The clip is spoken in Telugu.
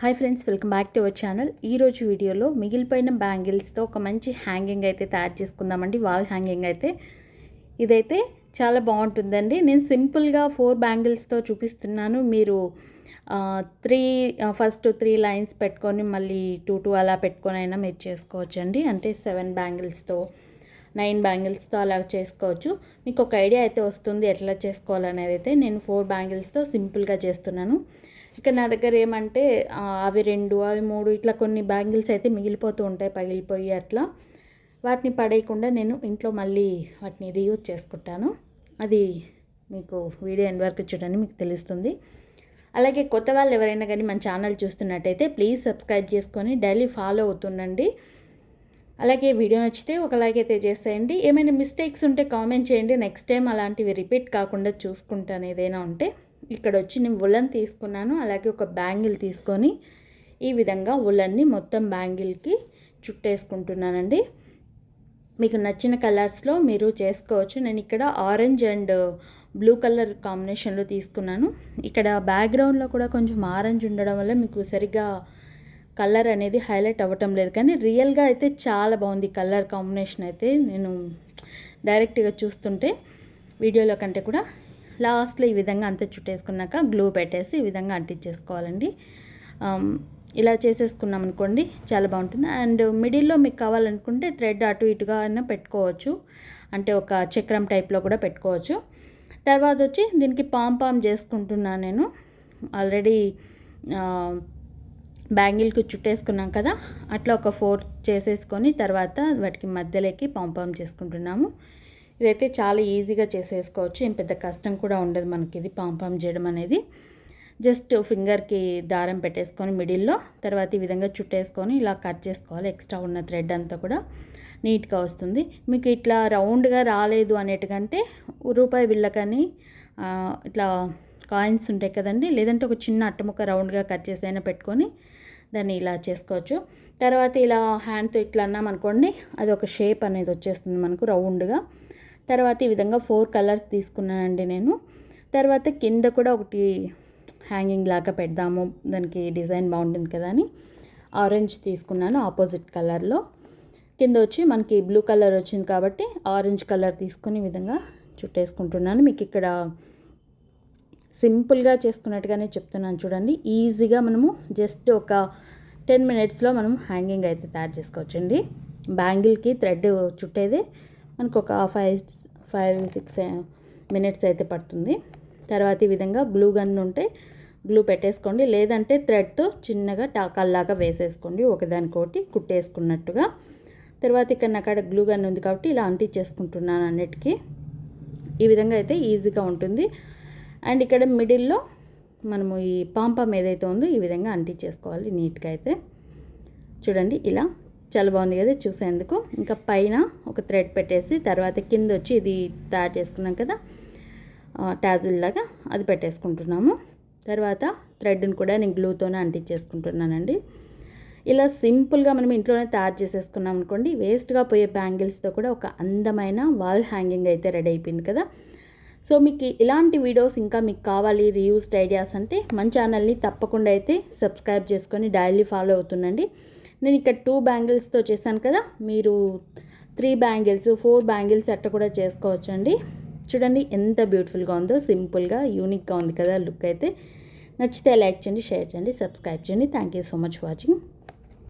Hi friends welcome back to our channel ఈరోజు వీడియోలో మిగిలిపోయిన బ్యాంగిల్స్తో ఒక మంచి హ్యాంగింగ్ అయితే తయారు చేసుకుందామండి. వాల్ హ్యాంగింగ్ అయితే. ఇదైతే చాలా బాగుంటుందండి. నేను సింపుల్గా ఫోర్ బ్యాంగిల్స్తో చూపిస్తున్నాను. మీరు త్రీ ఫస్ట్ త్రీ లైన్స్ పెట్టుకొని మళ్ళీ టూ టూ అలా పెట్టుకొని అయినా మీరు చేసుకోవచ్చండి. అంటే సెవెన్ బ్యాంగిల్స్తో నైన్ బ్యాంగిల్స్తో అలా చేసుకోవచ్చు. మీకు ఒక ఐడియా అయితే వస్తుంది ఎట్లా చేసుకోవాలనేది అయితే నేను ఫోర్ బ్యాంగిల్స్తో సింపుల్గా చేస్తున్నాను. ఇక నా దగ్గర ఏమంటే అవి రెండు అవి మూడు ఇట్లా కొన్ని బ్యాంగిల్స్ అయితే మిగిలిపోతూ ఉంటాయి పగిలిపోయి అట్లా. వాటిని పడేయకుండా నేను ఇంట్లో మళ్ళీ వాటిని రీయూజ్ చేసుకుంటాను. అది మీకు వీడియో ఎండ్ వరకు చూడని మీకు తెలుస్తుంది. అలాగే కొత్త వాళ్ళు ఎవరైనా కానీ మన ఛానల్ చూస్తున్నట్టయితే ప్లీజ్ సబ్స్క్రైబ్ చేసుకొని డైలీ ఫాలో అవుతుండండి. అలాగే వీడియో నచ్చితే ఒక లైక్ అయితే చేసేయండి. ఏమైనా మిస్టేక్స్ ఉంటే కామెంట్ చేయండి. నెక్స్ట్ టైం అలాంటివి రిపీట్ కాకుండా చూసుకుంటాను ఏదైనా ఉంటే. ఇక్కడ వచ్చి నేను ఉలన్ తీసుకున్నాను. అలాగే ఒక బ్యాంగిల్ తీసుకొని ఈ విధంగా ఉలన్ని మొత్తం బ్యాంగిల్కి చుట్టేసుకుంటున్నానండి. మీకు నచ్చిన కలర్స్లో మీరు చేసుకోవచ్చు. నేను ఇక్కడ ఆరెంజ్ అండ్ బ్లూ కలర్ కాంబినేషన్లో తీసుకున్నాను. ఇక్కడ బ్యాక్గ్రౌండ్లో కూడా కొంచెం ఆరెంజ్ ఉండడం వల్ల మీకు సరిగ్గా కలర్ అనేది హైలైట్ అవ్వటం లేదు. కానీ రియల్గా అయితే చాలా బాగుంది కలర్ కాంబినేషన్ అయితే. నేను డైరెక్ట్గా చూస్తుంటే వీడియోలో కంటే కూడా లాస్ట్లో ఈ విధంగా అంతా చుట్టేసుకున్నాక గ్లూ పెట్టేసి ఈ విధంగా అంటించేసుకోవాలండి. ఇలా చేసేసుకున్నాం అనుకోండి చాలా బాగుంటుంది. అండ్ మిడిల్లో మీకు కావాలనుకుంటే థ్రెడ్ అటు ఇటుగా అయినా పెట్టుకోవచ్చు. అంటే ఒక చక్రం టైప్లో కూడా పెట్టుకోవచ్చు. తర్వాత వచ్చి దీనికి పామ్ పామ్ చేసుకుంటున్నాను నేను. ఆల్రెడీ బ్యాంగిల్కి చుట్టేసుకున్నాం కదా అట్లా ఒక ఫోర్ చేసేసుకొని తర్వాత వాటికి మధ్యలోకి పాంపాం చేసుకుంటున్నాము. ఇదైతే చాలా ఈజీగా చేసేసుకోవచ్చు. ఏం పెద్ద కష్టం కూడా ఉండదు మనకి ఇది పాంపాం చేయడం అనేది. జస్ట్ ఫింగర్కి దారం పెట్టేసుకొని మిడిల్లో తర్వాత ఈ విధంగా చుట్టేసుకొని ఇలా కట్ చేసుకోవాలి. ఎక్స్ట్రా ఉన్న థ్రెడ్ అంతా కూడా నీట్గా వస్తుంది. మీకు ఇట్లా రౌండ్గా రాలేదు అనేటికంటే రూపాయి బిళ్ళ కానీ ఇట్లా కాయిన్స్ ఉంటాయి కదండి. లేదంటే ఒక చిన్న అట్టముక్క రౌండ్గా కట్ చేసి అయినా పెట్టుకొని దాన్ని ఇలా చేసుకోవచ్చు. తర్వాత ఇలా హ్యాండ్తో ఇట్లా అన్నాం అనుకోండి అది ఒక షేప్ అనేది వచ్చేస్తుంది మనకు రౌండ్గా. తర్వాత ఈ విధంగా ఫోర్ కలర్స్ తీసుకున్నానండి నేను. తర్వాత కింద కూడా ఒకటి హ్యాంగింగ్ లాగా పెడదాము దానికి డిజైన్ బాగుంటుంది కదా అని ఆరెంజ్ తీసుకున్నాను ఆపోజిట్ కలర్లో. కింద వచ్చి మనకి బ్లూ కలర్ వచ్చింది కాబట్టి ఆరెంజ్ కలర్ తీసుకుని విధంగా చుట్టేసుకుంటున్నాను. మీకు ఇక్కడ సింపుల్గా చేసుకున్నట్టుగానే చెప్తున్నాను చూడండి. ఈజీగా మనము జస్ట్ ఒక టెన్ మినిట్స్లో మనం హ్యాంగింగ్ అయితే తయారు చేసుకోవచ్చండి. బ్యాంగిల్కి థ్రెడ్ చుట్టేది మనకు ఒక ఫైవ్ ఫైవ్ సిక్స్ మినిట్స్ అయితే పడుతుంది. తర్వాత ఈ విధంగా గ్లూ గన్ ఉంటే గ్లూ పెట్టేసుకోండి. లేదంటే థ్రెడ్తో చిన్నగా టాకాల్లాగా వేసేసుకోండి. ఒకదానికొకటి కుట్టేసుకున్నట్టుగా. తర్వాత ఇక్కడ నాకు అక్కడ గ్లూ గన్ ఉంది కాబట్టి ఇలా అంటించేసుకుంటున్నాను అన్నిటికీ. ఈ విధంగా అయితే ఈజీగా ఉంటుంది. అండ్ ఇక్కడ మిడిల్లో మనము ఈ పాంపం ఏదైతే ఉందో ఈ విధంగా అంటించేసుకోవాలి నీట్గా అయితే. చూడండి ఇలా. చాలా బాగుంది కదా చూసేందుకు. ఇంకా పైన ఒక థ్రెడ్ పెట్టేసి తర్వాత కింద వచ్చి ఇది తయారు చేసుకున్నాం కదా ట్యాజిల్ లాగా అది పెట్టేసుకుంటున్నాము. తర్వాత థ్రెడ్ని కూడా నేను గ్లూతోనే అంటించేసుకుంటున్నానండి. ఇలా సింపుల్గా మనం ఇంట్లోనే తయారు చేసేసుకున్నాం అనుకోండి వేస్ట్గా పోయే బ్యాంగిల్స్తో కూడా ఒక అందమైన వాల్ హ్యాంగింగ్ అయితే రెడీ అయిపోయింది కదా. సో మీకు ఇలాంటి వీడియోస్ ఇంకా మీకు కావాలి రీయూస్డ్ ఐడియాస్ అంటే మన ఛానల్ని తప్పకుండా అయితే సబ్స్క్రైబ్ చేసుకొని డైలీ ఫాలో అవుతుండండి. నేను ఇక్కడ టూ బ్యాంగిల్స్తో చేశాను కదా మీరు త్రీ బ్యాంగిల్స్ ఫోర్ బ్యాంగిల్స్ అట్ట కూడా చేసుకోవచ్చు అండి చూడండి ఎంత బ్యూటిఫుల్గా ఉందో సింపుల్గా యూనిక్గా ఉంది కదా లుక్ అయితే. నచ్చితే లైక్ చేయండి షేర్ చేయండి సబ్స్క్రైబ్ చేయండి. Thank you so much watching